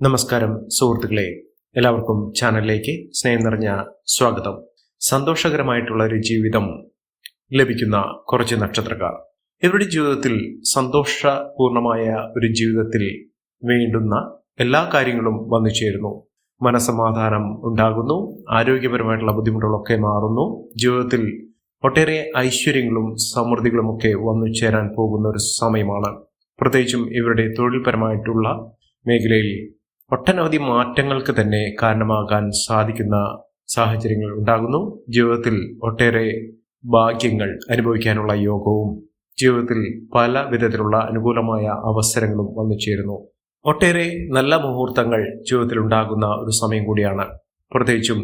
നമസ്കാരം സുഹൃത്തുക്കളെ. എല്ലാവർക്കും ചാനലിലേക്ക് സ്നേഹം നിറഞ്ഞ സ്വാഗതം. സന്തോഷകരമായിട്ടുള്ള ഒരു ജീവിതം ലഭിക്കുന്ന കുറച്ച് നക്ഷത്രക്കാർ. ഇവരുടെ ജീവിതത്തിൽ സന്തോഷപൂർണമായ ഒരു ജീവിതത്തിൽ വേണ്ടുന്ന എല്ലാ കാര്യങ്ങളും വന്നു ചേരുന്നു. മനസമാധാനം ഉണ്ടാകുന്നു ആരോഗ്യപരമായിട്ടുള്ള ബുദ്ധിമുട്ടുകളൊക്കെ മാറുന്നു ജീവിതത്തിൽ ഒട്ടേറെ ഐശ്വര്യങ്ങളും സമൃദ്ധികളും ഒക്കെ വന്നു ചേരാൻ പോകുന്ന ഒരു സമയമാണ്. പ്രത്യേകിച്ചും ഇവരുടെ തൊഴിൽപരമായിട്ടുള്ള മേഖലയിൽ ഒട്ടനവധി മാറ്റങ്ങൾക്ക് തന്നെ കാരണമാകാൻ സാധിക്കുന്ന സാഹചര്യങ്ങൾ ഉണ്ടാകുന്നു. ജീവിതത്തിൽ ഒട്ടേറെ ഭാഗ്യങ്ങൾ അനുഭവിക്കാനുള്ള യോഗവും ജീവിതത്തിൽ പല വിധത്തിലുള്ള അനുകൂലമായ അവസരങ്ങളും വന്നു ചേരുന്നു. ഒട്ടേറെ നല്ല മുഹൂർത്തങ്ങൾ ജീവിതത്തിൽ ഉണ്ടാകുന്ന ഒരു സമയം കൂടിയാണ്. പ്രത്യേകിച്ചും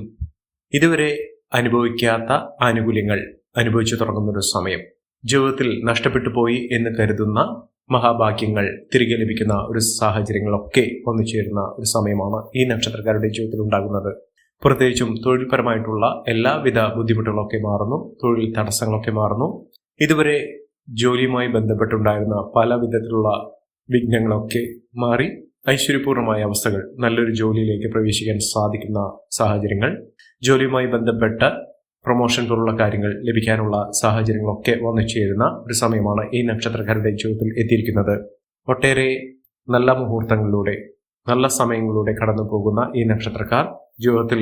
ഇതുവരെ അനുഭവിക്കാത്ത ആനുകൂല്യങ്ങൾ അനുഭവിച്ചു തുടങ്ങുന്ന ഒരു സമയം. ജീവിതത്തിൽ നഷ്ടപ്പെട്ടു പോയി എന്ന് കരുതുന്ന മഹാഭാഗ്യങ്ങൾ തിരികെ ലഭിക്കുന്ന ഒരു സാഹചര്യങ്ങളൊക്കെ വന്നു ചേരുന്ന ഒരു സമയമാണ് ഈ നക്ഷത്രക്കാരുടെ ജീവിതത്തിൽ ഉണ്ടാകുന്നത്. പ്രത്യേകിച്ചും തൊഴിൽപരമായിട്ടുള്ള എല്ലാവിധ ബുദ്ധിമുട്ടുകളൊക്കെ മാറുന്നു തൊഴിൽ തടസ്സങ്ങളൊക്കെ മാറുന്നു. ഇതുവരെ ജോലിയുമായി ബന്ധപ്പെട്ടുണ്ടായിരുന്ന പല വിധത്തിലുള്ള വിഘ്നങ്ങളൊക്കെ മാറി ഐശ്വര്യപൂർണമായ അവസ്ഥകൾ നല്ലൊരു ജോലിയിലേക്ക് പ്രവേശിക്കാൻ സാധിക്കുന്ന സാഹചര്യങ്ങൾ ജോലിയുമായി ബന്ധപ്പെട്ട പ്രൊമോഷൻ പോലുള്ള കാര്യങ്ങൾ ലഭിക്കാനുള്ള സാഹചര്യങ്ങളൊക്കെ വന്നു ചേരുന്ന ഒരു സമയമാണ് ഈ നക്ഷത്രക്കാരുടെ ജീവിതത്തിൽ എത്തിയിരിക്കുന്നത്. ഒട്ടേറെ നല്ല മുഹൂർത്തങ്ങളിലൂടെ നല്ല സമയങ്ങളിലൂടെ കടന്നു പോകുന്ന ഈ നക്ഷത്രക്കാർ ജീവിതത്തിൽ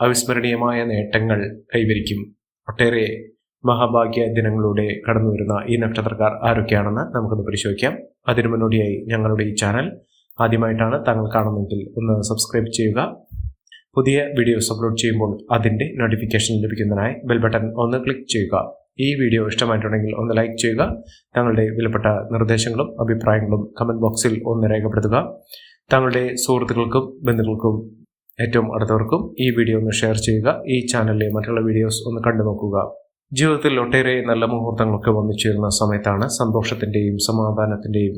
അവിസ്മരണീയമായ നേട്ടങ്ങൾ കൈവരിക്കും. ഒട്ടേറെ മഹാഭാഗ്യ ദിനങ്ങളിലൂടെ കടന്നു വരുന്ന ഈ നക്ഷത്രക്കാർ ആരൊക്കെയാണെന്ന് നമുക്കൊന്ന് പരിശോധിക്കാം. അതിനു മുന്നോടിയായി ഞങ്ങളുടെ ഈ ചാനൽ ആദ്യമായിട്ടാണ് താങ്കൾ കാണുന്നതെങ്കിൽ ഒന്ന് സബ്സ്ക്രൈബ് ചെയ്യുക പുതിയ വീഡിയോസ് അപ്ലോഡ് ചെയ്യുമ്പോൾ അതിന്റെ നോട്ടിഫിക്കേഷൻ ലഭിക്കുന്നതിനായി ബെൽ ബട്ടൺ ഒന്ന് ക്ലിക്ക് ചെയ്യുക. ഈ വീഡിയോ ഇഷ്ടമായിട്ടുണ്ടെങ്കിൽ ഒന്ന് ലൈക്ക് ചെയ്യുക. തങ്ങളുടെ വിലപ്പെട്ട നിർദ്ദേശങ്ങളും അഭിപ്രായങ്ങളും കമന്റ് ബോക്സിൽ ഒന്ന് രേഖപ്പെടുത്തുക. തങ്ങളുടെ സുഹൃത്തുക്കൾക്കും ബന്ധുക്കൾക്കും ഏറ്റവും അടുത്തവർക്കും ഈ വീഡിയോ ഒന്ന് ഷെയർ ചെയ്യുക. ഈ ചാനലിലെ മറ്റുള്ള വീഡിയോസ് ഒന്ന് കണ്ടു നോക്കുക ജീവിതത്തിൽ ഒട്ടേറെ നല്ല മുഹൂർത്തങ്ങളൊക്കെ വന്നു ചേരുന്ന സമയത്താണ് സന്തോഷത്തിന്റെയും സമാധാനത്തിന്റെയും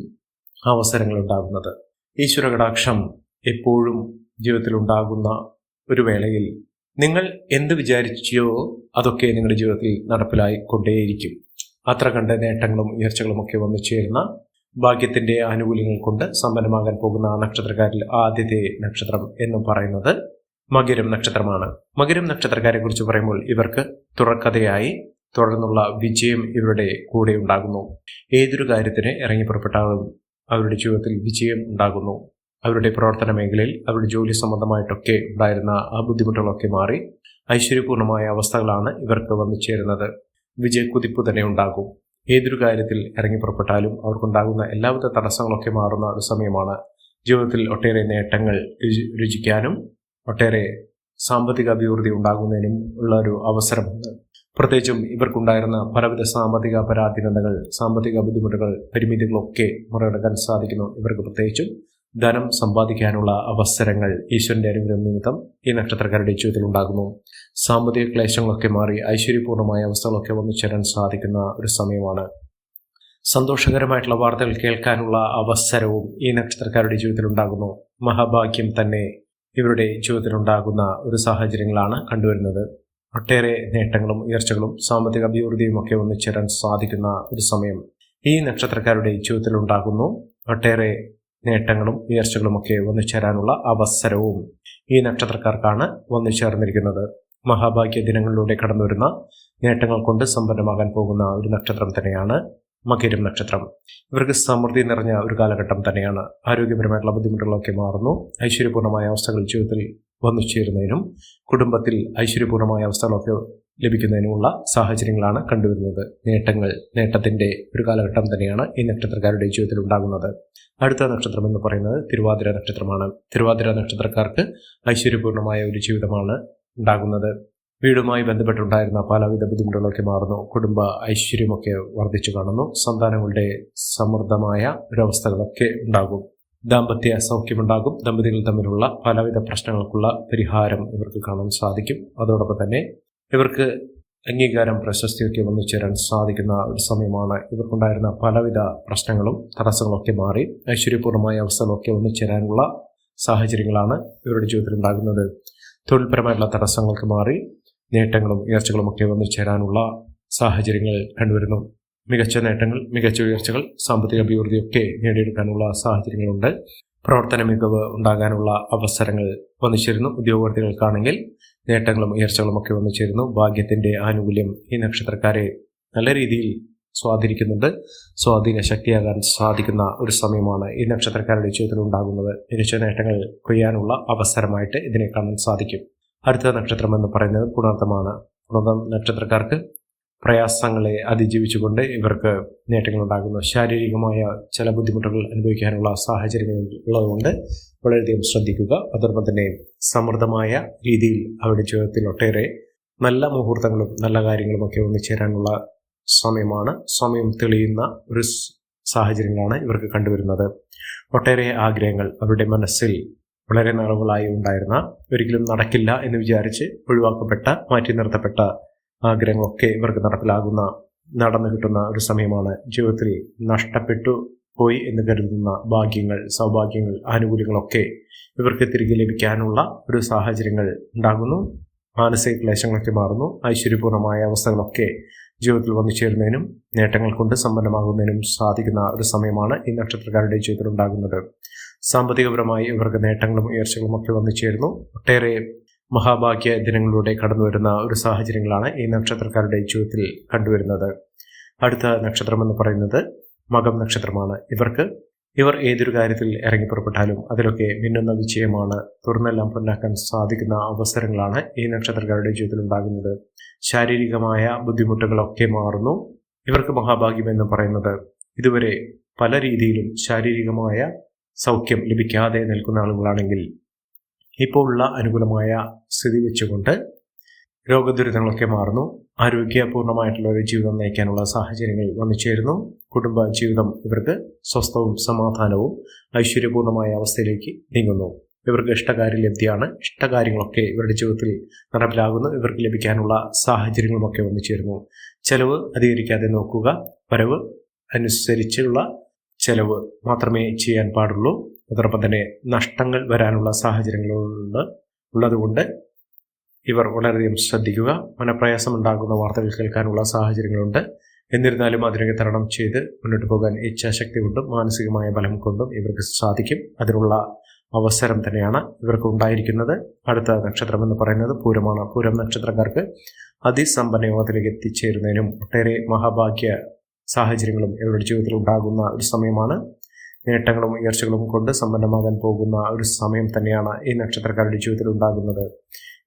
അവസരങ്ങൾ ഉണ്ടാകുന്നത്. ഈശ്വര കടാക്ഷം എപ്പോഴും ജീവിതത്തിൽ ഉണ്ടാകുന്ന ഒരു വേളയിൽ നിങ്ങൾ എന്ത് വിചാരിച്ചോ അതൊക്കെ നിങ്ങളുടെ ജീവിതത്തിൽ നടപ്പിലായി കൊണ്ടേയിരിക്കും. അത്ര കണ്ട നേട്ടങ്ങളും ഉയർച്ചകളും ഒക്കെ വന്നു ചേരുന്ന ഭാഗ്യത്തിന്റെ ആനുകൂല്യങ്ങൾ കൊണ്ട് സമ്പന്നമാകാൻ പോകുന്ന നക്ഷത്രക്കാരിൽ ആദ്യത്തെ നക്ഷത്രം എന്ന് പറയുന്നത് മകരം നക്ഷത്രമാണ്. മകരം നക്ഷത്രക്കാരെ കുറിച്ച് പറയുമ്പോൾ ഇവർക്ക് തുറക്കഥയായി തുടർന്നുള്ള വിജയം ഇവരുടെ കൂടെ ഉണ്ടാകുന്നു. ഏതൊരു കാര്യത്തിന് ഇറങ്ങി പുറപ്പെട്ടാലും അവരുടെ ജീവിതത്തിൽ വിജയം ഉണ്ടാകുന്നു. അവരുടെ പ്രവർത്തന മേഖലയിൽ അവരുടെ ജോലി സംബന്ധമായിട്ടൊക്കെ ഉണ്ടായിരുന്ന ആ ബുദ്ധിമുട്ടുകളൊക്കെ മാറി ഐശ്വര്യപൂർണമായ അവസ്ഥകളാണ് ഇവർക്ക് വന്നു ചേരുന്നത്. വിജയക്കുതിപ്പ് തന്നെ ഉണ്ടാകും. ഏതൊരു കാര്യത്തിൽ ഇറങ്ങി പുറപ്പെട്ടാലും അവർക്കുണ്ടാകുന്ന എല്ലാവിധ തടസ്സങ്ങളൊക്കെ മാറുന്ന ഒരു സമയമാണ്. ജീവിതത്തിൽ ഒട്ടേറെ നേട്ടങ്ങൾ രുചിക്കാനും ഒട്ടേറെ സാമ്പത്തിക അഭിവൃദ്ധി ഉണ്ടാകുന്നതിനും ഉള്ള ഒരു അവസരമുണ്ട് പ്രത്യേകിച്ചും ഇവർക്കുണ്ടായിരുന്ന പലവിധ സാമ്പത്തിക പരാധീനതകൾ സാമ്പത്തിക ബുദ്ധിമുട്ടുകൾ പരിമിതികളൊക്കെ മറികടക്കാൻ സാധിക്കുന്നു ഇവർക്ക് പ്രത്യേകിച്ചും. ധനം സമ്പാദിക്കാനുള്ള അവസരങ്ങൾ ഈശ്വരന്റെ അനുഗ്രഹം നിമിത്തം ഈ നക്ഷത്രക്കാരുടെ ജീവിതത്തിൽ ഉണ്ടാകുന്നു. സാമ്പത്തിക ക്ലേശങ്ങളൊക്കെ മാറി ഐശ്വര്യപൂർണമായ അവസ്ഥകളൊക്കെ വന്നു ചേരാൻ സാധിക്കുന്ന ഒരു സമയമാണ്. സന്തോഷകരമായിട്ടുള്ള വാർത്തകൾ കേൾക്കാനുള്ള അവസരവും ഈ നക്ഷത്രക്കാരുടെ ജീവിതത്തിൽ ഉണ്ടാകുന്നു. മഹാഭാഗ്യം തന്നെ ഇവരുടെ ജീവിതത്തിൽ ഉണ്ടാകുന്ന ഒരു സാഹചര്യങ്ങളാണ് കണ്ടുവരുന്നത്. ഒട്ടേറെ നേട്ടങ്ങളും ഉയർച്ചകളും സാമ്പത്തിക അഭിവൃദ്ധിയും ഒക്കെ വന്നു ചേരാൻ സാധിക്കുന്ന ഒരു സമയം ഈ നക്ഷത്രക്കാരുടെ ജീവിതത്തിൽ ഉണ്ടാകുന്നു. ഒട്ടേറെ നേട്ടങ്ങളും ഉയർച്ചകളും ഒക്കെ വന്നു ചേരാനുള്ള അവസരവും ഈ നക്ഷത്രക്കാർക്കാണ് വന്നു ചേർന്നിരിക്കുന്നത് മഹാഭാഗ്യ ദിനങ്ങളിലൂടെ കടന്നു വരുന്ന നേട്ടങ്ങൾ കൊണ്ട് സമ്പന്നമാകാൻ പോകുന്ന ഒരു നക്ഷത്രം തന്നെയാണ് മകരം നക്ഷത്രം. ഇവർക്ക് സമൃദ്ധി നിറഞ്ഞ ഒരു കാലഘട്ടം തന്നെയാണ്. ആരോഗ്യപരമായിട്ടുള്ള ബുദ്ധിമുട്ടുകളൊക്കെ മാറുന്നു. ഐശ്വര്യപൂർണമായ അവസ്ഥകൾ ജീവിതത്തിൽ വന്നു ചേരുന്നതിനും കുടുംബത്തിൽ ഐശ്വര്യപൂർണമായ അവസ്ഥകളൊക്കെ ലഭിക്കുന്നതിനുമുള്ള സാഹചര്യങ്ങളാണ് കണ്ടുവരുന്നത്. നേട്ടങ്ങൾ നേട്ടത്തിന്റെ ഒരു കാലഘട്ടം തന്നെയാണ് ഈ നക്ഷത്രക്കാരുടെ ജീവിതത്തിൽ ഉണ്ടാകുന്നത്. അടുത്ത നക്ഷത്രം എന്ന് പറയുന്നത് തിരുവാതിര നക്ഷത്രമാണ്. തിരുവാതിര നക്ഷത്രക്കാർക്ക് ഐശ്വര്യപൂർണമായ ഒരു ജീവിതമാണ് ഉണ്ടാകുന്നത്. വീടുമായി ബന്ധപ്പെട്ടുണ്ടായിരുന്ന പലവിധ ബുദ്ധിമുട്ടുകളൊക്കെ മാറുന്നു. കുടുംബ ഐശ്വര്യമൊക്കെ വർദ്ധിച്ചു കാണുന്നു. സന്താനങ്ങളുടെ സമൃദ്ധമായ ഒരവസ്ഥകളൊക്കെ ഉണ്ടാകും. ദാമ്പത്യ സൗഖ്യമുണ്ടാകും. ദമ്പതികൾ തമ്മിലുള്ള പലവിധ പ്രശ്നങ്ങൾക്കുള്ള പരിഹാരം ഇവർക്ക് കാണാൻ സാധിക്കും. അതോടൊപ്പം തന്നെ ഇവർക്ക് അംഗീകാരം പ്രശസ്തിയൊക്കെ വന്നു ചേരാൻ സാധിക്കുന്ന ഒരു സമയമാണ്. ഇവർക്കുണ്ടായിരുന്ന പലവിധ പ്രശ്നങ്ങളും തടസ്സങ്ങളൊക്കെ മാറി ഐശ്വര്യപൂർണമായ അവസ്ഥകളൊക്കെ വന്നു ചേരാനുള്ള സാഹചര്യങ്ങളാണ് ഇവരുടെ ജീവിതത്തിൽ ഉണ്ടാകുന്നത് തൊഴിൽപരമായിട്ടുള്ള തടസ്സങ്ങൾക്ക് മാറി നേട്ടങ്ങളും ഉയർച്ചകളും ഒക്കെ വന്നു ചേരാനുള്ള സാഹചര്യങ്ങൾ കണ്ടുവരുന്നു. മികച്ച നേട്ടങ്ങൾ മികച്ച ഉയർച്ചകൾ സാമ്പത്തിക അഭിവൃദ്ധിയൊക്കെ നേടിയെടുക്കാനുള്ള സാഹചര്യങ്ങളുണ്ട്. പ്രവർത്തന മികവ് ഉണ്ടാകാനുള്ള അവസരങ്ങൾ വന്നു ചേരുന്നു. ഉദ്യോഗാർത്ഥികൾക്കാണെങ്കിൽ നേട്ടങ്ങളും ഉയർച്ചകളും ഒക്കെ വന്നു ചേരുന്നു ഭാഗ്യത്തിന്റെ ആനുകൂല്യം ഈ നക്ഷത്രക്കാരെ നല്ല രീതിയിൽ സ്വാധീനിക്കുന്നുണ്ട്. സ്വാധീന ശക്തിയാകാൻ സാധിക്കുന്ന ഒരു സമയമാണ് ഈ നക്ഷത്രക്കാരുടെ ജീവിതത്തിൽ ഉണ്ടാകുന്നത്. മികച്ച നേട്ടങ്ങൾ കൊയ്യാനുള്ള അവസരമായിട്ട് ഇതിനെ കാണാൻ സാധിക്കും. അടുത്ത നക്ഷത്രം എന്ന് പറയുന്നത് പുണർത്തമാണ് പുണർത്തം നക്ഷത്രക്കാർക്ക് പ്രയാസങ്ങളെ അതിജീവിച്ചുകൊണ്ട് ഇവർക്ക് നേട്ടങ്ങൾ ഉണ്ടാകുന്നു ശാരീരികമായ ചില ബുദ്ധിമുട്ടുകൾ അനുഭവിക്കാനുള്ള സാഹചര്യങ്ങൾ ഉള്ളതുകൊണ്ട് വളരെയധികം ശ്രദ്ധിക്കുക. അതോടൊപ്പം തന്നെ സമൃദ്ധമായ രീതിയിൽ അവരുടെ ജീവിതത്തിൽ ഒട്ടേറെ നല്ല മുഹൂർത്തങ്ങളും നല്ല കാര്യങ്ങളും ഒക്കെ ഒന്നിച്ചേരാനുള്ള സമയമാണ്. സമയം തെളിയുന്ന ഒരു സാഹചര്യങ്ങളാണ് ഇവർക്ക് കണ്ടുവരുന്നത്. ഒട്ടേറെ ആഗ്രഹങ്ങൾ അവരുടെ മനസ്സിൽ വളരെ നാളുകളായി ഉണ്ടായിരുന്ന ഒരിക്കലും നടക്കില്ല എന്ന് വിചാരിച്ച് ഒഴിവാക്കപ്പെട്ട മാറ്റി നിർത്തപ്പെട്ട ആഗ്രഹങ്ങളൊക്കെ ഇവർക്ക് നടപ്പിലാകുന്ന നടന്നു കിട്ടുന്ന ഒരു സമയമാണ്. ജീവിതത്തിൽ നഷ്ടപ്പെട്ടു പോയി എന്ന് കരുതുന്ന ഭാഗ്യങ്ങൾ സൗഭാഗ്യങ്ങൾ ആനുകൂല്യങ്ങളൊക്കെ ഇവർക്ക് തിരികെ ലഭിക്കാനുള്ള ഒരു സാഹചര്യങ്ങൾ ഉണ്ടാകുന്നു. മാനസിക ക്ലേശങ്ങളൊക്കെ മാറുന്നു. ഐശ്വര്യപൂർണമായ അവസ്ഥകളൊക്കെ ജീവിതത്തിൽ വന്നു ചേരുന്നതിനും നേട്ടങ്ങൾ കൊണ്ട് സമ്പന്നമാകുന്നതിനും സാധിക്കുന്ന ഒരു സമയമാണ് ഈ നക്ഷത്രക്കാരുടെ ജീവിതത്തിൽ ഉണ്ടാകുന്നത്. സാമ്പത്തികപരമായി ഇവർക്ക് നേട്ടങ്ങളും ഉയർച്ചകളും ഒക്കെ വന്നു ചേരുന്നു. ഒട്ടേറെ മഹാഭാഗ്യ ദിനങ്ങളിലൂടെ കടന്നു വരുന്ന ഒരു സാഹചര്യങ്ങളാണ് ഈ നക്ഷത്രക്കാരുടെ ജീവിതത്തിൽ കണ്ടുവരുന്നത്. അടുത്ത നക്ഷത്രം എന്ന് പറയുന്നത് മകം നക്ഷത്രമാണ്. ഇവർക്ക് ഇവർ ഏതൊരു കാര്യത്തിൽ ഇറങ്ങി പുറപ്പെട്ടാലും അതിലൊക്കെ മിന്നുന്ന വിജയമാണ്. തുറന്നെല്ലാം പൊന്നാക്കാൻ സാധിക്കുന്ന അവസരങ്ങളാണ് ഈ നക്ഷത്രക്കാരുടെ ജീവിതത്തിൽ ഉണ്ടാകുന്നത് ശാരീരികമായ ബുദ്ധിമുട്ടുകളൊക്കെ മാറുന്നു. ഇവർക്ക് മഹാഭാഗ്യം എന്ന് പറയുന്നത് ഇതുവരെ പല രീതിയിലും ശാരീരികമായ സൗഖ്യം ലഭിക്കാതെ നിൽക്കുന്ന ആളുകളാണെങ്കിൽ ഇപ്പോൾ ഉള്ള അനുകൂലമായ സ്ഥിതി വെച്ചുകൊണ്ട് രോഗദുരിതങ്ങളൊക്കെ മാറുന്നു. ആരോഗ്യപൂർണമായിട്ടുള്ള ഒരു ജീവിതം നയിക്കാനുള്ള സാഹചര്യങ്ങൾ വന്നു ചേരുന്നു കുടുംബ ജീവിതം ഇവർക്ക് സ്വസ്ഥവും സമാധാനവും ഐശ്വര്യപൂർണമായ അവസ്ഥയിലേക്ക് നീങ്ങുന്നു. ഇവർക്ക് ഇഷ്ടകാര്യ ലബ്ധിയാണ് ഇഷ്ടകാര്യങ്ങളൊക്കെ ഇവരുടെ ജീവിതത്തിൽ നടപ്പിലാകുന്നു. ഇവർക്ക് ലഭിക്കാനുള്ള സാഹചര്യങ്ങളുമൊക്കെ വന്നു ചേരുന്നു ചെലവ് അധികരിക്കാതെ നോക്കുക. വരവ് അനുസരിച്ചുള്ള ചെലവ് മാത്രമേ ചെയ്യാൻ പാടുള്ളൂ. അതോടൊപ്പം തന്നെ നഷ്ടങ്ങൾ വരാനുള്ള സാഹചര്യങ്ങളുണ്ട്. ഉള്ളതുകൊണ്ട് ഇവർ വളരെയധികം ശ്രദ്ധിക്കുക. മനപ്രയാസം ഉണ്ടാകുന്ന വാർത്തകൾ കേൾക്കാനുള്ള സാഹചര്യങ്ങളുണ്ട്. എന്നിരുന്നാലും അതിനൊക്കെ തരണം ചെയ്ത് മുന്നോട്ട് പോകാൻ ഇച്ഛാശക്തി കൊണ്ടും മാനസികമായ ബലം കൊണ്ടും ഇവർക്ക് സാധിക്കും. അതിനുള്ള അവസരം തന്നെയാണ് ഇവർക്ക് ഉണ്ടായിരിക്കുന്നത്. അടുത്ത നക്ഷത്രം എന്ന് പറയുന്നത് പൂരമാണ്. പൂരം നക്ഷത്രക്കാർക്ക് അതിസമ്പന്ന യോഗത്തിലേക്ക് എത്തിച്ചേരുന്നതിനും ഒട്ടേറെ മഹാഭാഗ്യ സാഹചര്യങ്ങളും ഇവരുടെ ജീവിതത്തിൽ ഉണ്ടാകുന്ന ഒരു സമയമാണ്. നേട്ടങ്ങളും ഉയർച്ചകളും കൊണ്ട് സമ്പന്നമാകാൻ പോകുന്ന ഒരു സമയം തന്നെയാണ് ഈ നക്ഷത്രക്കാരുടെ ജീവിതത്തിൽ ഉണ്ടാകുന്നത്.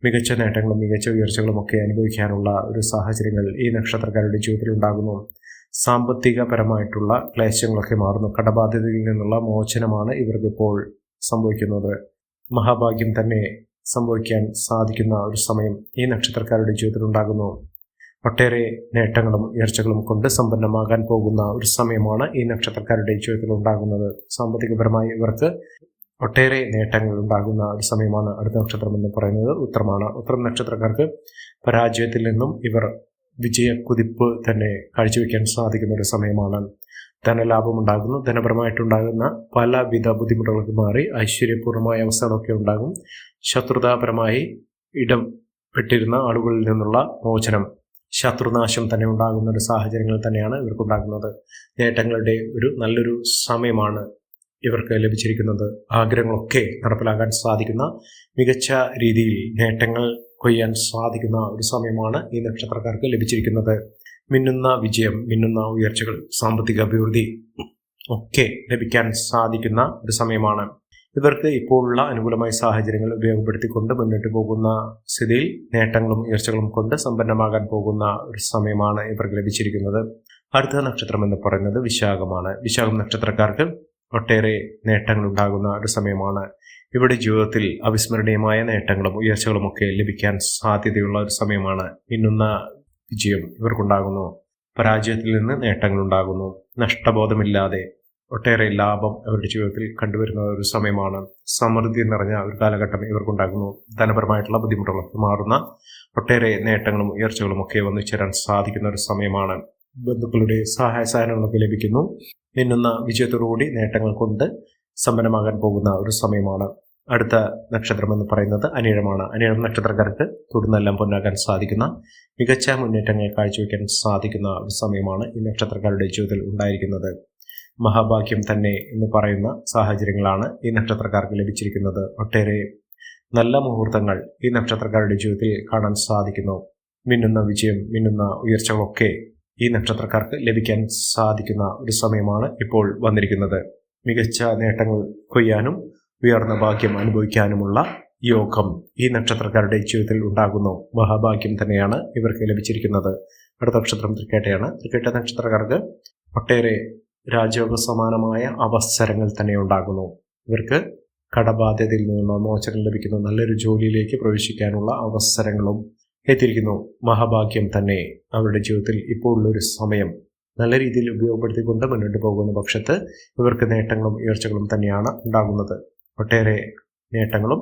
മികച്ച നേട്ടങ്ങളും മികച്ച ഉയർച്ചകളും ഒക്കെ അനുഭവിക്കാനുള്ള ഒരു സാഹചര്യങ്ങൾ ഈ നക്ഷത്രക്കാരുടെ ജീവിതത്തിൽ ഉണ്ടാകുന്നു. സാമ്പത്തികപരമായിട്ടുള്ള ക്ലേശങ്ങളൊക്കെ മാറുന്നു. കടബാധ്യതയിൽ നിന്നുള്ള മോചനമാണ് ഇവർക്കിപ്പോൾ സംഭവിക്കുന്നത്. മഹാഭാഗ്യം തന്നെ സംഭവിക്കാൻ സാധിക്കുന്ന ഒരു സമയം ഈ നക്ഷത്രക്കാരുടെ ജീവിതത്തിൽ ഉണ്ടാകുന്നു. ഒട്ടേറെ നേട്ടങ്ങളും ഉയർച്ചകളും കൊണ്ട് സമ്പന്നമാകാൻ പോകുന്ന ഒരു സമയമാണ് ഈ നക്ഷത്രക്കാരുടെ ജീവിതത്തിൽ ഉണ്ടാകുന്നത്. സാമ്പത്തികപരമായി ഇവർക്ക് ഒട്ടേറെ നേട്ടങ്ങൾ ഉണ്ടാകുന്ന ഒരു സമയമാണ് അടുത്ത നക്ഷത്രം എന്ന് പറയുന്നത്. ഉത്തരമാണ്. ഉത്തരം നക്ഷത്രക്കാർക്ക് പരാജയത്തിൽ നിന്നും ഇവർ വിജയ കുതിപ്പ് തന്നെ കാഴ്ചവെക്കാൻ സാധിക്കുന്ന ഒരു സമയമാണ്. ധനലാഭം ഉണ്ടാകുന്നു. ധനപരമായിട്ടുണ്ടാകുന്ന പലവിധ ബുദ്ധിമുട്ടുകൾക്ക് മാറി ഐശ്വര്യപൂർണമായ അവസ്ഥകളൊക്കെ ഉണ്ടാകും. ശത്രുതാപരമായി ഇടപെട്ടിരുന്ന ആളുകളിൽ നിന്നുള്ള മോചനം ശത്രുനാശം തന്നെ ഉണ്ടാകുന്ന ഒരു സാഹചര്യങ്ങൾ തന്നെയാണ് ഇവർക്ക് ഉണ്ടാകുന്നത്. നേട്ടങ്ങളുടെ ഒരു നല്ലൊരു സമയമാണ് ഇവർക്ക് ലഭിച്ചിരിക്കുന്നത്. ആഗ്രഹങ്ങളൊക്കെ നടപ്പിലാക്കാൻ സാധിക്കുന്ന മികച്ച രീതിയിൽ നേട്ടങ്ങൾ കൊയ്യാൻ സാധിക്കുന്ന ഒരു സമയമാണ് ഈ നക്ഷത്രക്കാർക്ക് ലഭിച്ചിരിക്കുന്നത്. മിന്നുന്ന വിജയം മിന്നുന്ന ഉയർച്ചകൾ സാമ്പത്തിക അഭിവൃദ്ധി ഒക്കെ ലഭിക്കാൻ സാധിക്കുന്ന ഒരു സമയമാണ്. ഇവർക്ക് ഇപ്പോഴുള്ള അനുകൂലമായ സാഹചര്യങ്ങൾ ഉപയോഗപ്പെടുത്തിക്കൊണ്ട് മുന്നോട്ട് പോകുന്ന സ്ഥിതിയിൽ നേട്ടങ്ങളും ഉയർച്ചകളും കൊണ്ട് സമ്പന്നമാകാൻ പോകുന്ന ഒരു സമയമാണ് ഇവർക്ക് ലഭിച്ചിരിക്കുന്നത്. അടുത്ത നക്ഷത്രം എന്ന് പറയുന്നത് വിശാഖമാണ്. വിശാഖം നക്ഷത്രക്കാർക്ക് ഒട്ടേറെ നേട്ടങ്ങൾ ഉണ്ടാകുന്ന ഒരു സമയമാണ്. ഇവിടെ ജീവിതത്തിൽ അവിസ്മരണീയമായ നേട്ടങ്ങളും ഉയർച്ചകളും ഒക്കെ ലഭിക്കാൻ സാധ്യതയുള്ള ഒരു സമയമാണ്. മിന്നുന്ന വിജയം ഇവർക്കുണ്ടാകുന്നു. പരാജയത്തിൽ നിന്ന് നേട്ടങ്ങൾ ഉണ്ടാകുന്നു നഷ്ടബോധമില്ലാതെ ഒട്ടേറെ ലാഭം അവരുടെ ജീവിതത്തിൽ കണ്ടുവരുന്ന ഒരു സമയമാണ്. സമൃദ്ധി നിറഞ്ഞ ഒരു കാലഘട്ടം ഇവർക്കുണ്ടാകുന്നു. ധനപരമായിട്ടുള്ള ബുദ്ധിമുട്ടുകളൊക്കെ മാറുന്ന ഒട്ടേറെ നേട്ടങ്ങളും ഉയർച്ചകളും ഒക്കെ വന്നു ചേരാൻ സാധിക്കുന്ന ഒരു സമയമാണ്. ബന്ധുക്കളുടെ സഹായ സഹനങ്ങളൊക്കെ ലഭിക്കുന്നു. മിന്നുന്ന വിജയത്തോടുകൂടി നേട്ടങ്ങൾ കൊണ്ട് സമ്പന്നമാകാൻ പോകുന്ന ഒരു സമയമാണ്. അടുത്ത നക്ഷത്രം എന്ന് പറയുന്നത് അനിഴമാണ്. അനിഴം നക്ഷത്രക്കാർക്ക് തുടർന്നെല്ലാം പൊന്നാകാൻ സാധിക്കുന്ന മികച്ച മുന്നേറ്റങ്ങൾ കാഴ്ചവെക്കാൻ സാധിക്കുന്ന ഒരു സമയമാണ് ഈ നക്ഷത്രക്കാരുടെ ജീവിതത്തിൽ ഉണ്ടായിരിക്കുന്നത്. മഹാഭാഗ്യം തന്നെ എന്ന് പറയുന്ന സാഹചര്യങ്ങളാണ് ഈ നക്ഷത്രക്കാർക്ക് ലഭിച്ചിരിക്കുന്നത്. ഒട്ടേറെ നല്ല മുഹൂർത്തങ്ങൾ ഈ നക്ഷത്രക്കാരുടെ ജീവിതത്തിൽ കാണാൻ സാധിക്കുന്നു. മിന്നുന്ന വിജയം മിന്നുന്ന ഉയർച്ചകളൊക്കെ ഈ നക്ഷത്രക്കാർക്ക് ലഭിക്കാൻ സാധിക്കുന്ന ഒരു സമയമാണ് ഇപ്പോൾ വന്നിരിക്കുന്നത്. മികച്ച നേട്ടങ്ങൾ കൊയ്യാനും ഉയർന്ന ഭാഗ്യം അനുഭവിക്കാനുമുള്ള യോഗം ഈ നക്ഷത്രക്കാരുടെ ജീവിതത്തിൽ ഉണ്ടാകുന്നു. മഹാഭാഗ്യം തന്നെയാണ് ഇവർക്ക് ലഭിച്ചിരിക്കുന്നത്. അടുത്ത നക്ഷത്രം തൃക്കേട്ടയാണ്. തൃക്കേട്ട നക്ഷത്രക്കാർക്ക് ഒട്ടേറെ രാജയോഗ സമാനമായ അവസരങ്ങൾ തന്നെ ഉണ്ടാകുന്നു. ഇവർക്ക് കടബാധ്യതയിൽ നിന്നുള്ള മോചനം ലഭിക്കുന്ന. നല്ലൊരു ജോലിയിലേക്ക് പ്രവേശിക്കാനുള്ള അവസരങ്ങളും എത്തിയിരിക്കുന്നു. മഹാഭാഗ്യം തന്നെ അവരുടെ ജീവിതത്തിൽ ഇപ്പോൾ ഉള്ളൊരു സമയം. നല്ല രീതിയിൽ ഉപയോഗപ്പെടുത്തിക്കൊണ്ട് മുന്നോട്ട് പോകുന്ന പക്ഷത്ത് ഇവർക്ക് നേട്ടങ്ങളും ഉയർച്ചകളും തന്നെയാണ് ഉണ്ടാകുന്നത്. ഒട്ടേറെ നേട്ടങ്ങളും